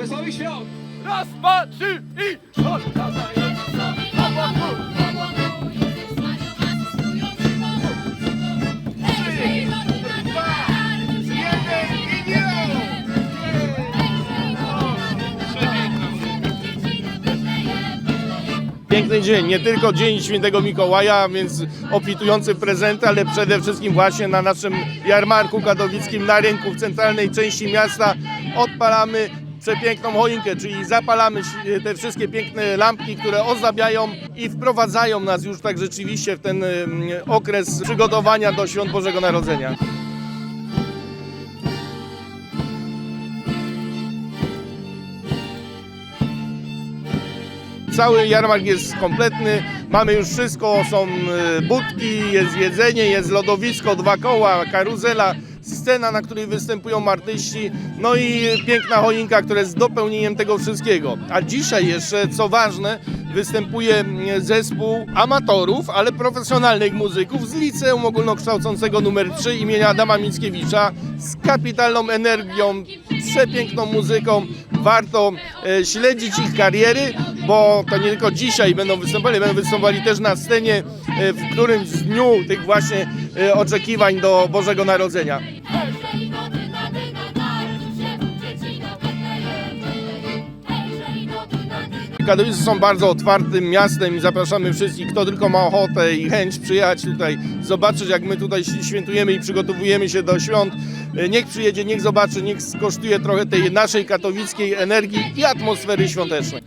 Wesołych świąt! Raz, dwa, trzy i... Chodź, Piękny dzień, nie tylko Dzień Świętego Mikołaja, więc obfitujący prezenty, ale przede wszystkim właśnie na naszym jarmarku katowickim na rynku w centralnej części miasta odpalamy przepiękną choinkę, czyli zapalamy ś- te wszystkie piękne lampki, które ozdabiają i wprowadzają nas już tak rzeczywiście w ten em, okres przygotowania do Świąt Bożego Narodzenia. Cały jarmark jest kompletny, mamy już wszystko, są e, budki, jest jedzenie, jest lodowisko, dwa koła, karuzela, scena, na której występują artyści, no i piękna choinka, która jest dopełnieniem tego wszystkiego. A dzisiaj jeszcze, co ważne, występuje zespół amatorów, ale profesjonalnych muzyków z Liceum Ogólnokształcącego nr 3 imienia Adama Mickiewicza z kapitalną energią, przepiękną muzyką. Warto e, śledzić ich kariery, bo to nie tylko dzisiaj będą występowali, będą występowali też na scenie e, w którymś dniu tych właśnie e, oczekiwań do Bożego Narodzenia. Katowice są bardzo otwartym miastem i zapraszamy wszystkich, kto tylko ma ochotę i chęć przyjechać tutaj, zobaczyć jak my tutaj świętujemy i przygotowujemy się do świąt. E, Niech przyjedzie, niech zobaczy, niech skosztuje trochę tej naszej katowickiej energii i atmosfery świątecznej.